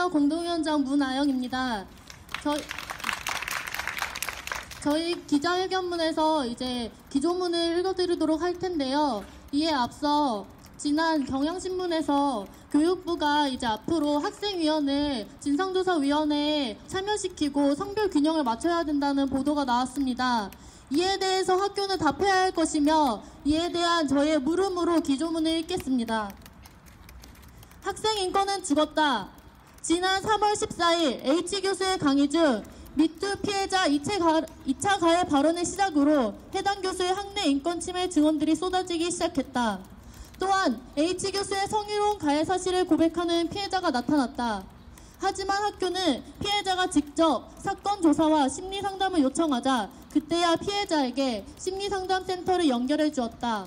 안녕하세요. 공동위원장 문아영입니다. 저, 저희 기자회견문에서 이제 기조문을 읽어드리도록 할 텐데요. 이에 앞서 지난 경향신문에서 교육부가 이제 앞으로 학생위원회, 진상조사위원회에 참여시키고 성별 균형을 맞춰야 된다는 보도가 나왔습니다. 이에 대해서 학교는 답해야 할 것이며 이에 대한 저의 물음으로 기조문을 읽겠습니다. 학생 인권은 죽었다. 지난 3월 14일 H 교수의 강의 중 미투 피해자 2차, 가, 2차 가해 발언을 시작으로 해당 교수의 학내 인권 침해 증언들이 쏟아지기 시작했다. 또한 H 교수의 성희롱 가해 사실을 고백하는 피해자가 나타났다. 하지만 학교는 피해자가 직접 사건 조사와 심리 상담을 요청하자 그때야 피해자에게 심리 상담 센터를 연결해 주었다.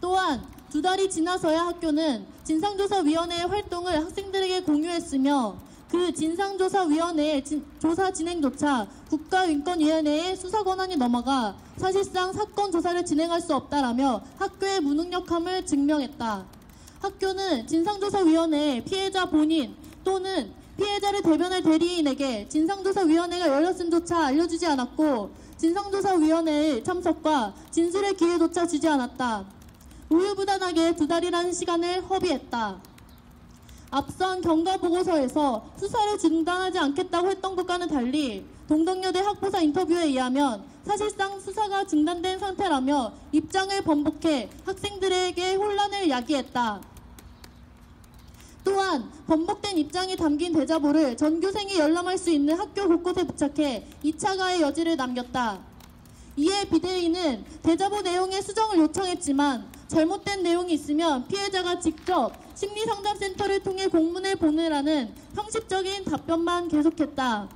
또한 두 달이 지나서야 학교는 진상조사위원회의 활동을 학생들에게 공유했으며 그 진상조사위원회의 진, 조사 진행조차 국가인권위원회의 수사 권한이 넘어가 사실상 사건 조사를 진행할 수 없다라며 학교의 무능력함을 증명했다. 학교는 진상조사위원회 피해자 본인 또는 피해자를 대변할 대리인에게 진상조사위원회가 열렸음조차 알려주지 않았고 진상조사위원회의 참석과 진술의 기회조차 주지 않았다. 우유부단하게 두 달이라는 시간을 허비했다. 앞선 경과 보고서에서 수사를 중단하지 않겠다고 했던 것과는 달리 동덕여대 학부사 인터뷰에 의하면 사실상 수사가 중단된 상태라며 입장을 번복해 학생들에게 혼란을 야기했다. 또한 번복된 입장이 담긴 대자보를 전교생이 열람할 수 있는 학교 곳곳에 부착해 2차 가의 여지를 남겼다. 이에 비대위는 대자보 내용의 수정을 요청했지만 잘못된 내용이 있으면 피해자가 직접 심리상담센터를 통해 공문을 보내라는 형식적인 답변만 계속했다.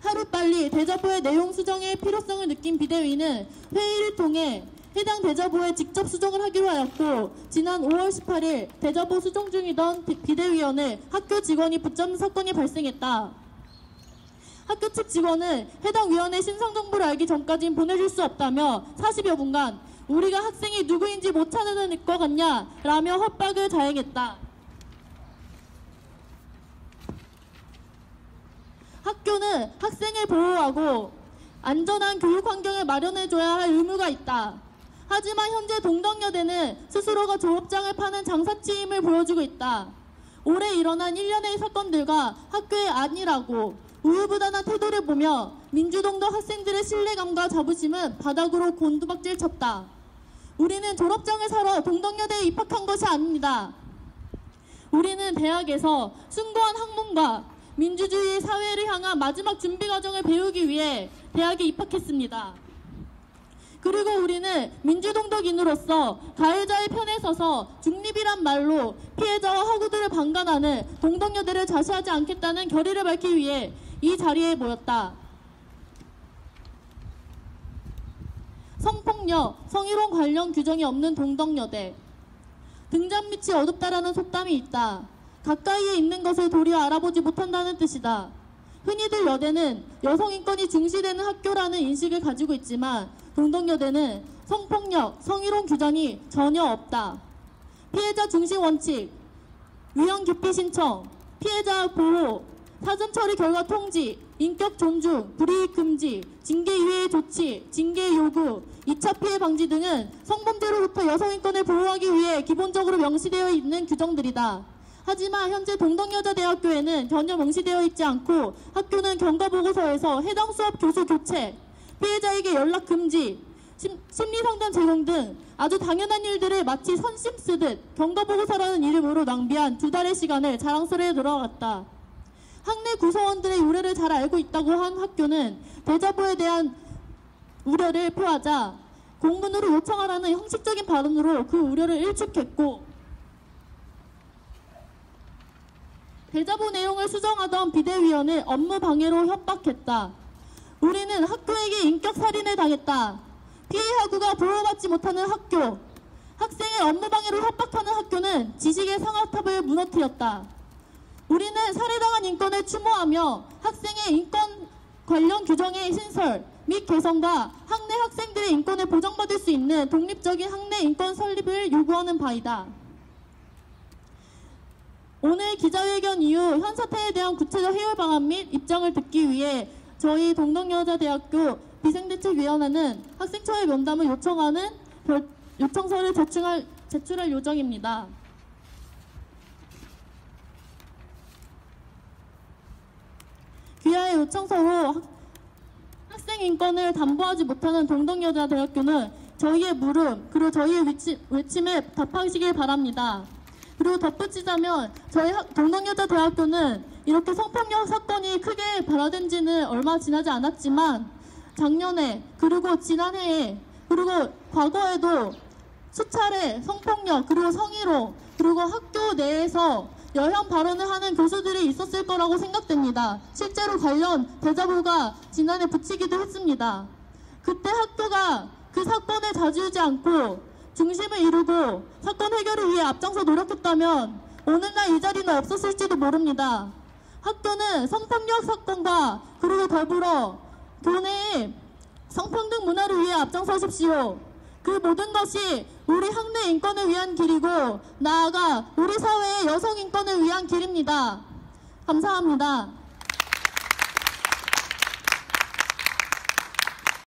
하루빨리 대자보의 내용 수정의 필요성을 느낀 비대위는 회의를 통해 해당 대자보에 직접 수정을 하기로 하였고 지난 5월 18일 대자보 수정 중이던 비대위원을 학교 직원이 붙잡는 사건이 발생했다. 학교 측 직원은 해당 위원회 신상 정보를 알기 전까진 보내줄 수 없다며 40여 분간 우리가 학생이 누구인지 못 찾아낼 것 같냐 라며 협박을 자행했다. 학교는 학생을 보호하고 안전한 교육 환경을 마련해줘야 할 의무가 있다. 하지만 현재 동덕여대는 스스로가 조업장을 파는 장사치임을 보여주고 있다. 올해 일어난 일련의 사건들과 학교의 아니라고 우유부단한 태도를 보며 민주동덕 학생들의 신뢰감과 자부심은 바닥으로 곤두박질 쳤다. 우리는 졸업장을 사러 동덕여대에 입학한 것이 아닙니다. 우리는 대학에서 숭고한 학문과 민주주의 사회를 향한 마지막 준비 과정을 배우기 위해 대학에 입학했습니다. 그리고 우리는 민주동덕인으로서 가해자의 편에 서서 중립이란 말로 피해자와 허구들을 방관하는 동덕여대를 자시하지 않겠다는 결의를 밝히기 위해 이 자리에 모였다. 성폭력, 성희롱 관련 규정이 없는 동덕여대. 등잔 밑이 어둡다라는 속담이 있다. 가까이에 있는 것을 도리어 알아보지 못한다는 뜻이다. 흔히들 여대는 여성 인권이 중시되는 학교라는 인식을 가지고 있지만 동덕여대는 성폭력, 성희롱 규정이 전혀 없다. 피해자 중심 원칙, 위험 기피 신청, 피해자 보호, 사전 처리 결과 통지, 인격 존중, 불이익 금지, 징계 이외의 조치, 징계 요구, 2차 피해 방지 등은 성범죄로부터 여성 인권을 보호하기 위해 기본적으로 명시되어 있는 규정들이다. 하지만 현재 동덕여자대학교에는 전혀 명시되어 있지 않고 학교는 경과보고서에서 해당 수업 교수 교체, 피해자에게 연락 금지, 심리상담 제공 등 아주 당연한 일들을 마치 선심 쓰듯 경과보고서라는 이름으로 낭비한 두 달의 시간을 자랑스레 돌아갔다. 학내 구성원들의 우려를 잘 알고 있다고 한 학교는 대자보에 대한 우려를 표하자 공문으로 요청하라는 형식적인 발언으로 그 우려를 일축했고 대자보 내용을 수정하던 비대위원을 업무 방해로 협박했다. 우리는 학교에게 인격 살인을 당했다. 피해 학우가 보호받지 못하는 학교. 학생을 업무 방해로 협박하는 학교는 지식의 상하탑을 무너뜨렸다. 우리는 살해당한 인권을 추모하며 학생의 인권 관련 규정의 신설 및 개선과 학내 학생들의 인권을 보장받을 수 있는 독립적인 학내 인권 설립을 요구하는 바이다. 오늘 기자회견 이후 현 사태에 대한 구체적 해결 방안 및 입장을 듣기 위해 저희 동덕여자대학교 비생대책위원회는 학생처의 면담을 요청하는 별- 요청서를 제출할, 제출할 요정입니다. 귀하의 요청서로 학- 학생 인권을 담보하지 못하는 동덕여자대학교는 저희의 물음 그리고 저희의 위치, 외침에 답하시길 바랍니다. 그리고 덧붙이자면 저희 학- 동덕여자대학교는 이렇게 성폭력 사건이 크게 발화된 지는 얼마 지나지 않았지만 작년에 그리고 지난해에 그리고 과거에도 수차례 성폭력 그리고 성희롱 그리고 학교 내에서 여혐 발언을 하는 교수들이 있었을 거라고 생각됩니다. 실제로 관련 대자보가 지난해 붙이기도 했습니다. 그때 학교가 그 사건을 자주우지 않고 중심을 이루고 사건 해결을 위해 앞장서 노력했다면 오늘날 이 자리는 없었을지도 모릅니다. 학교는 성폭력 사건과 그리고 더불어 교내의 성평등 문화를 위해 앞장서십시오. 그 모든 것이 우리 학내 인권을 위한 길이고 나아가 우리 사회의 여성 인권을 위한 길입니다. 감사합니다.